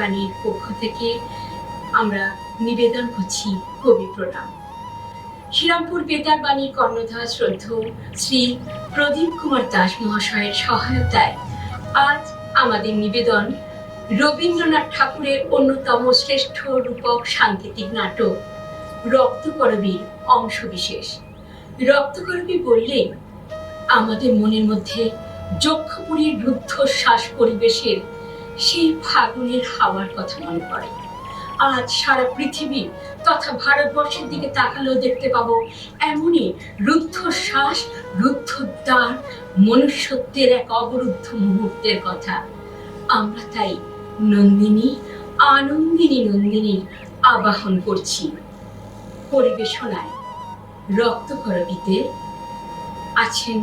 বাণীর পক্ষ থেকে আমরা নিবেদন করছি কবি প্রণাম। শ্রীরামপুর বেতার বাণীর কর্ণধার শ্রদ্ধ শ্রী প্রদীপ কুমার দাস মহাশয়ের সহায়তায় আজ আমাদের নিবেদন রবীন্দ্রনাথ ঠাকুরের অন্যতম শ্রেষ্ঠ রূপক সাংকেতিক নাটক, রক্তকরবীর অংশবিশেষ। রক্তকরবী বললে, আমাদের মনের মধ্যে যক্ষপুরীর রুদ্ধশ্বাস পরিবেশের সেই ফাগুনের হাওয়ার কথা মনে পড়ে। আজ সারা পৃথিবী তথা ভারতবর্ষের দিকে তাকালেও দেখতে পাবো এমনই রুদ্ধ রুদ্ধশ্বাস, রুদ্ধদ্বার, মনুষ্যত্বের এক অবরুদ্ধ মুহূর্তের কথা। আমরা তাই নন্দিনী, আনন্দিনী নন্দিনীর আবাহন করছি। পরিবেশনায় রক্তকরবীতে আছেন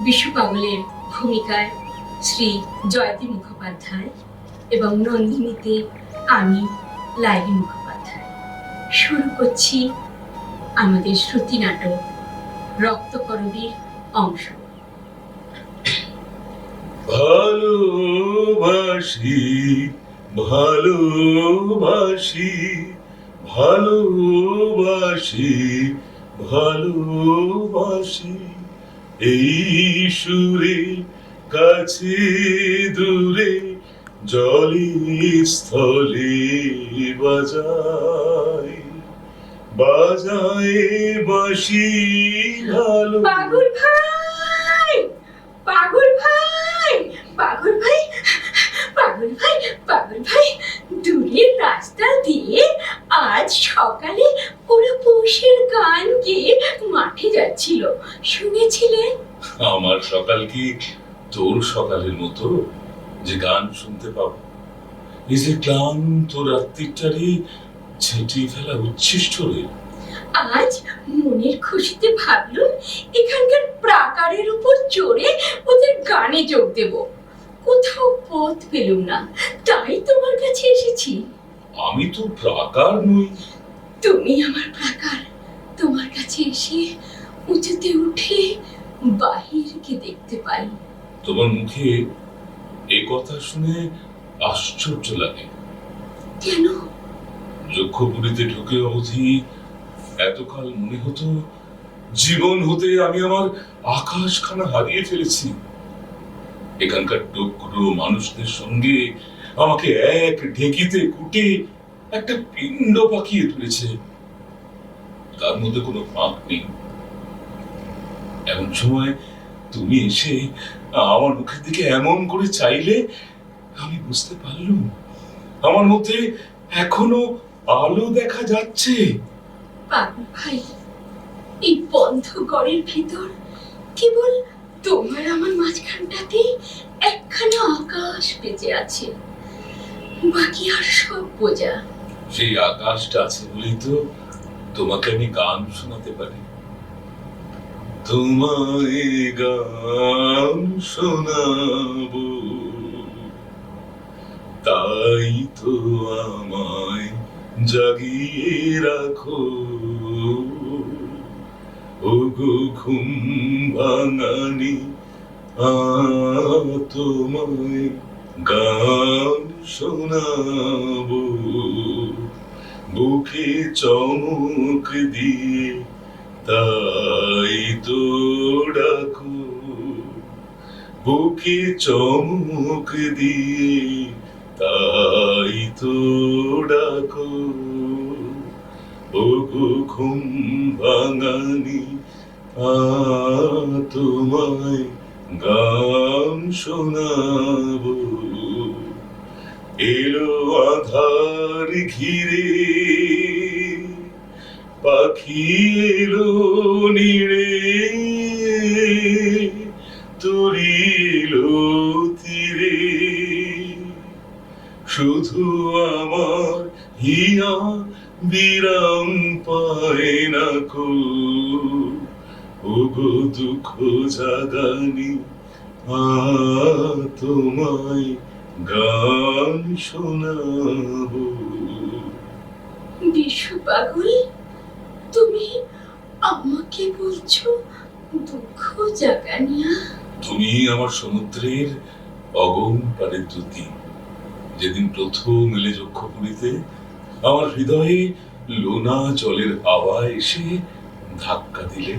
বিশু পাগলের ভূমিকায় শ্রী জয়তী মুখোপাধ্যায় এবং নন্দিনীতে আমি লাইলি মুখোপাধ্যায়। শুরু করছি আমাদের শ্রুতি নাটক, রক্তকরবীর অংশ। ভালোবাসি ভালোবাসি ভালোবাসি ভালোবাসি এই সুরে কাছে দূরে জলে স্থলে বাজায় বাজায় বাসি ভালো পাগল ভাই পাগল ভাই পাগল ভাই পাগল ভাই পাগল ভাই দূরের রাস্তা দিয়ে আজ সকালে ওরা পৌষের গান গেয়ে মাঠে যাচ্ছিল শুনেছিলে? আমার সকাল কি তোর সকালের মতো যে গান শুনতে পাব। এই যে ক্লান্ত রাত্রিটারই ছেঁটিয়ে ফেলা উচ্ছিষ্ট রে। আজ মনের খুশিতে ভাবলুম এখানকার প্রাকারের উপর চড়ে ওদের গানে যোগ দেব। কোথাও পথ পেলুম না তাই তোমার কাছে এসেছি। আমি তো প্রাকার নই। তুমি আমার প্রাকার তোমার কাছে এসে উঁচুতে উঠে বাহিরকে দেখতে পাই। তোমার মুখে এ কথা শুনে আশ্চর্য লাগে। কেন? যক্ষপুরীতে ঢুকে অবধি এতকাল মনে হতো জীবন হতে আমি আমার আকাশখানা হারিয়ে ফেলেছি। এখানকার টুকরো মানুষদের সঙ্গে আমাকে এক ঢেকিতে কুটে একটা পিণ্ড পাকিয়ে তুলেছে। তার মধ্যে কোনো ফাঁক নেই। এমন সময় তুমি এসে আমার মুখের দিকে এমন করে চাইলে আমি বুঝতে পারলুম। আমার মধ্যে এখনও আলো দেখা যাচ্ছে। ভাই এই বন্ধ ঘরের ভিতর কেবল তোমার আমার মাঝখানটাতে একখানা আকাশ বেঁচে আছে। বাকি আর সব বোঝা। সেই আকাশটা আছে বলেই তো তোমাকে আমি গান শোনাতে পারি। তোমায় গান শোনাবো। তাই তো আমায় জাগিয়ে রাখো। ও গো ঘুম ভাঙানি তোমায় গান শোনাবো। বুকে চমক দিয়ে তাই তো ডাকো বুকে চমক দিয়ে তাই তো ডাকো ওগো ঘুম ভাঙানি তোমায় গান শোনাব। এলো আধার ঘিরে পাখি নিড়ে তরিলো তীরে। শুধু আমার হিয়া বিরাম পায় না কো। ওগো দুঃখ জাগানি আ তোমায় গান শোনাবো। বিশু পাগল তুমি আমাকে বলছো দুঃখ জাগানিয়া তুমি আমার সমুদ্রের অগম পারের দ্যুতি। যেদিন প্রথম এলে যক্ষপুরীতে, আমার হৃদয়ে লোনা জলের হাওয়া এসে ধাক্কা দিলে।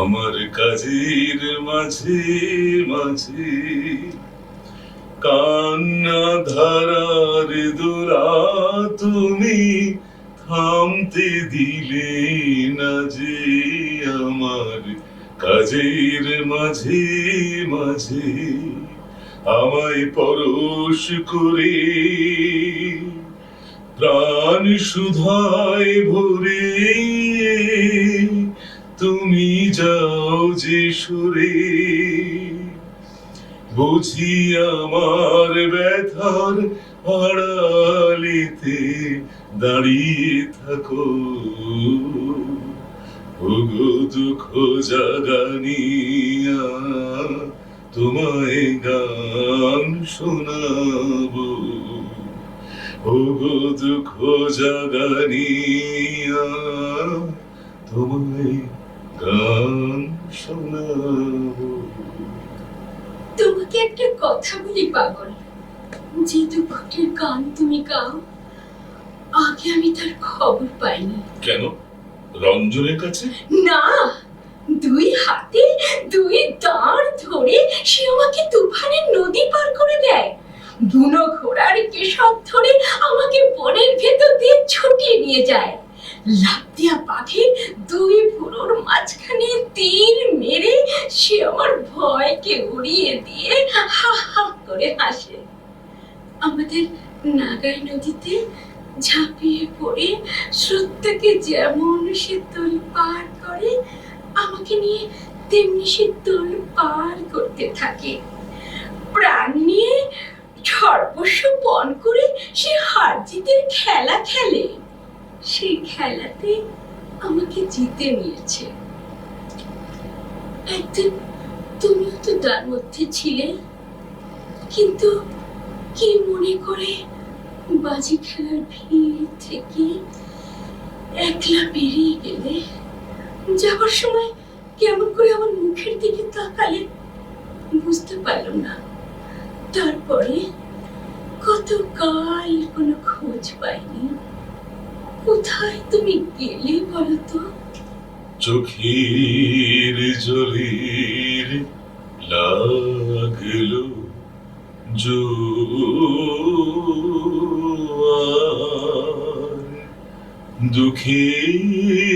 আমার কাজের মাঝে মাঝে কান্না ধারার দোরা তুমি থামতে দিলে না যে আমার কাজের মাঝে মাঝে আমায় পরশ করে প্রাণ সুধায় ভরে তুমি যাও যে সুরে। বুঝি আমার ব্যথার আড়ালিতে দাঁড়িয়ে থাকো। ওগো দুঃখ জাগানিয়া তোমায় গান শোনাবো। ওগো দুঃখ জাগানিয়া তোমায় গান শোনাবো। তোমাকে একটা কথা বলি, পাগল? যে দুঃখটির গান তুমি গাও আগে আমি তার খবর পাইনি। কেন? রঞ্জনের কাছে? না দুই হাতে দুই দাঁড় ধরে সে আমাকে তুফানের নদী পার করে দেয়। বুনো ঘোড়ার কেশব ধরে আমাকে বনের ভেতর দিয়ে ছুটিয়ে নিয়ে যায়। লাফ দিয়া পাখির দুই ভুরোর মাঝখানে তীর মেরে সে আমার ভয়কে উড়িয়ে দিয়ে হা হা করে হাসে। আমাদের নাগাই নদীতে ঝাঁপিয়ে পড়ে স্রোতটাকে যেমন সে তোল পার করে, আমাকে নিয়ে তেমনি সে তোল পার করতে থাকে। প্রাণ নিয়ে সর্বস্ব পণ করে সে হার জিতের খেলা খেলে। সেই খেলাতে আমাকে জিতে নিয়েছে। একদিন তুমিও তো তার মধ্যে ছিলে, কিন্তু কি মনে করে বাজি খেলার ভিড় থেকে একলা বেরিয়ে গেলে? যাবার সময় কেমন করে আমার মুখের দিকে তাকালে বুঝতে পারলাম না। তারপরে কত কাল কোনো খোঁজ পাইনি। কোথায় তুমি গেলে বলো তো? চোখের জলের লাগল। জোয়ার দুঃখের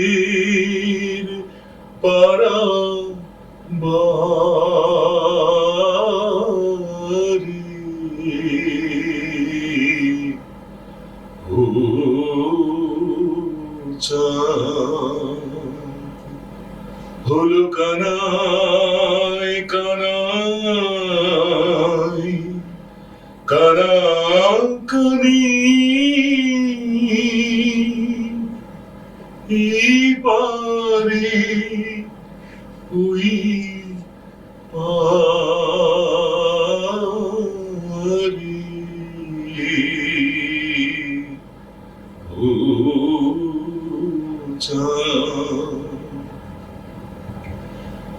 এই পারে ওই পারি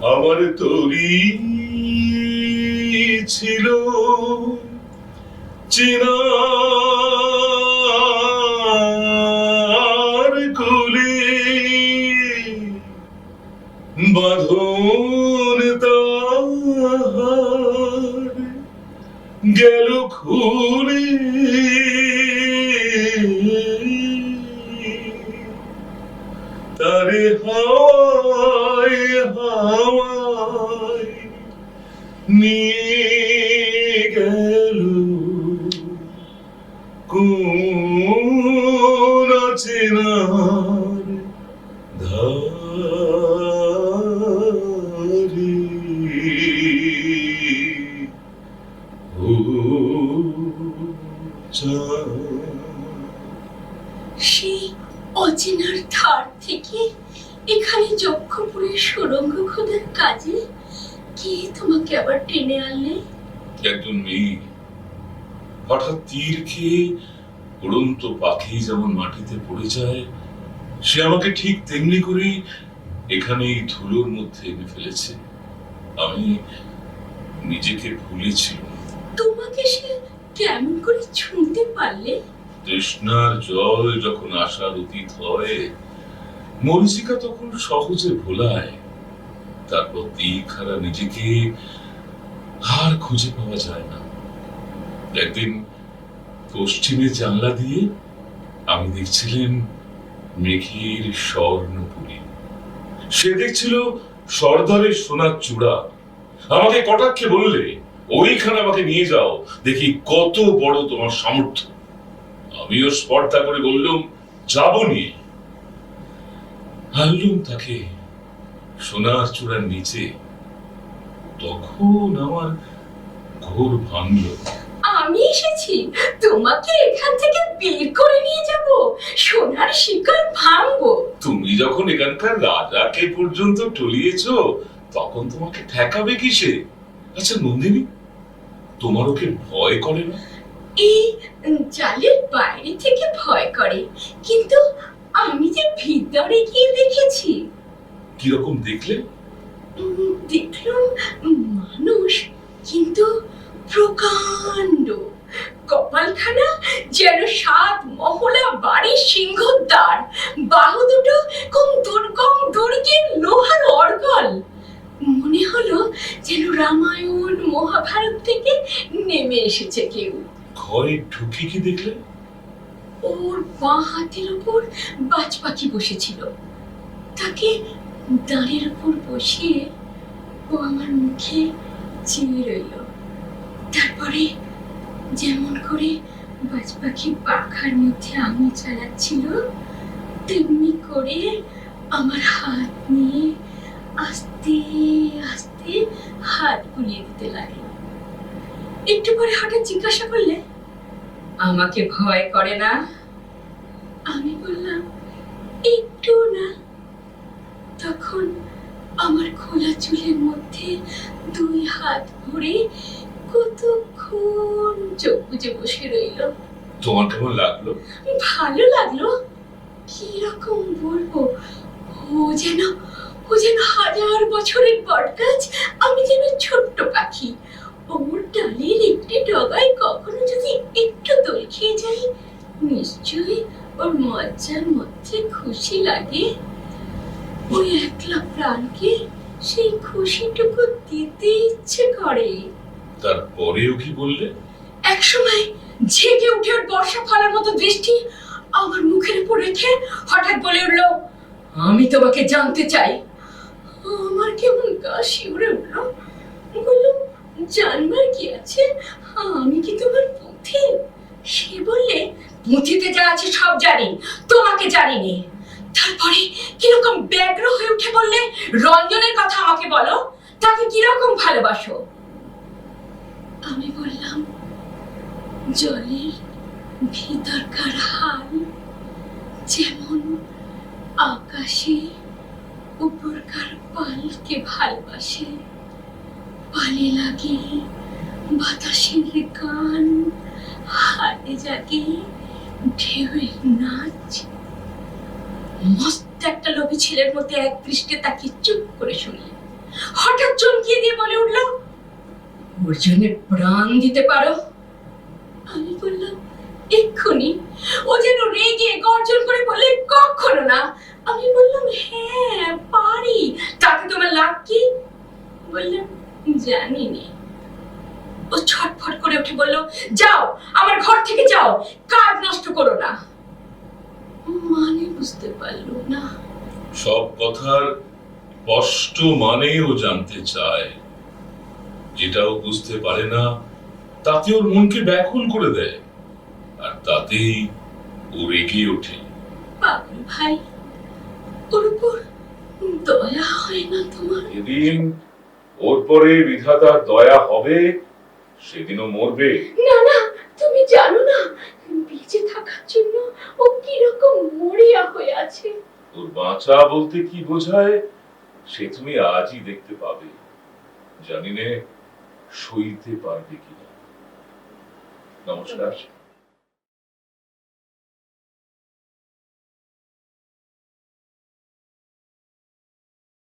আমার তরি ছিল চিনার কুলে বাঁধন গেল খুলে। তারে হাওয়ায় হাওয়ায় নিয়ে গেল কোন চেনার ও সেই অচেনার ধার থেকে এখানে যক্ষপুরের সুরঙ্গ খোদার কাজে কে তোমাকে আবার টেনে আনলে? একজন মেয়ে হঠাৎ তীর খেয়ে উড়ন্ত পাখি যেমন মাটিতে পড়ে যায় সে আমাকে ঠিক তেমনি করেই এখানে এই ধুলোর মধ্যে এনে ফেলেছে। আমি নিজেকে ভুলেছিল তোমাকে সে কেমন করে ছুঁতে পারলে? তৃষ্ণার জল যখন আসার অতীত হয় মরিচিকা তখন সহজে ভোলায়। তারপর দিখারা নিজেকে আর খুঁজে পাওয়া যায় না। একদিন পশ্চিমে জানলা দিয়ে আমি দেখছিলেন মেঘের স্বর্ণপুরী। সে দেখছিল সর্দারের সোনার চূড়া। আমাকে কটাক্ষে বললে, ওইখানে আমাকে নিয়ে যাও, দেখি কত বড় তোমার সামর্থ্য। আমিও স্পর্ধা করে বললুম, যাব নিয়ে। আনলুম তাকে সোনার চূড়ার নিচে। তখন আমার ঘোর ভাঙল। আমি এসেছি তোমাকে এখান থেকে বের করে নিয়ে যাব সোনার শিকার ভাঙবো। তুমি যখন এখানকার রাজাকে পর্যন্ত টলিয়েছ তখন তোমাকে ঠেকাবে কিসে? আচ্ছা নন্দিনী তোমার ওকে ভয় করে না? এই জালের বাইরে থেকে ভয় করে কিন্তু আমি যে ভিতরে গিয়ে দেখেছি। কীরকম দেখলে? দেখলাম মানুষ কিন্তু প্রকাণ্ড কপালখানা যেন সাত মহলা বাড়ির সিংহদ্বার। বাহু দুটো কম দুর্গম দুর্গের লোহার অর্গল। মনে হলো যেন রামায়ণ মহাভারত থেকে নেমে এসেছে কেউ। ঘরে ঢুকে কি দেখলে? ওর বাঁ হাতের উপর বাজ পাখি বসেছিল। তাকে দাঁড়ের উপর বসিয়ে ও আমার মুখে চেয়ে রইল। তারপরে যেমন করে বাজ পাখি পাখার মধ্যে আঙুল চালাচ্ছিল তেমনি করে আমার হাত নিয়ে আস্তে আস্তে হাত বুলিয়ে দিতে লাগল। একটু পরে হঠাৎ জিজ্ঞাসা করলে আমাকে ভয় করে না? আমি বললাম একটু না। তখন আমার খোলা চুলের মধ্যে দুই হাত ভরে কতক্ষণ চোখ বুজে বসে রইল? তোমার কেমন লাগল? ভালো লাগল। কি রকম বলব? ও যেন ও যেন হাজার বছরের বটগাছ আমি যেন ছোট্ট পাখি। ওর ডালের একটি ডগায় কখনো যদি একটু দোল খেয়ে যাই নিশ্চয়ই ওর মজ্জার মধ্যে খুশি লাগে। ওই একলা প্রাণকে সেই খুশিটুকু দিতে ইচ্ছে করে। তারপরেও কি বললে? একসময় জেগে উঠে ওর বর্ষা ফলার মতো দৃষ্টি আমার মুখের উপর রেখে হঠাৎ বলে উঠল, আমি তোমাকে জানতে চাই। আমার কেমন উঠল। জানবার কি আছে? আমি কি তোমার পুঁথি? সে বললে, পুঁথিতে যা আছে সব জানি, তোমাকে জানিনি। তারপরে কীরকম ব্যগ্র হয়ে উঠে বললে, রঞ্জনের কথা আমাকে বলো, তাকে কীরকম ভালোবাসো আমি বললাম জলের ভিতরকার হাল যেমন আকাশে উপরকার পালকে ভালোবাসে, পালে লাগে বাতাসের গান, হাতে জাগে ঢেউয়ের নাচ। মস্ত একটা লোভী ছেলের মধ্যে এক দৃষ্টে তাকে চুপ করে শুনলে। হঠাৎ চমকিয়ে দিয়ে বলে উঠল, ওর জন্য প্রাণ দিতে পারো? আমি বললাম, এক্ষুনি। ও যেন রেগে গর্জন করে বললে, কখনো না। আমি বললাম হ্যাঁ পারি। তাতে তোমার লাভ কি? বললাম জানি ও ছটফট করে উঠে বলল, যাও, আমার ঘর থেকে যাও, কাজ নষ্ট করো না। মানে বুঝতে পারল না। সব কথার স্পষ্ট ও জানতে চায়। যেটাও বুঝতে পারে না তাতে ওর মনকে ব্যাকুল করে দেয়। আর তাতেই ও রেগে ওঠে। পাগল ভাই ওর উপর দয়া হয় না তোমার? যেদিন ওর পরে বিধাতার দয়া হবে সেদিনও মরবে। না না তুমি জানো না বেঁচে থাকার জন্য ও কীরকম মরিয়া হয়ে আছে। ওর বাঁচা বলতে কি বোঝায় সে তুমি আজই দেখতে পাবে। জানি নে সইতে পারবে কিনা। নমস্কার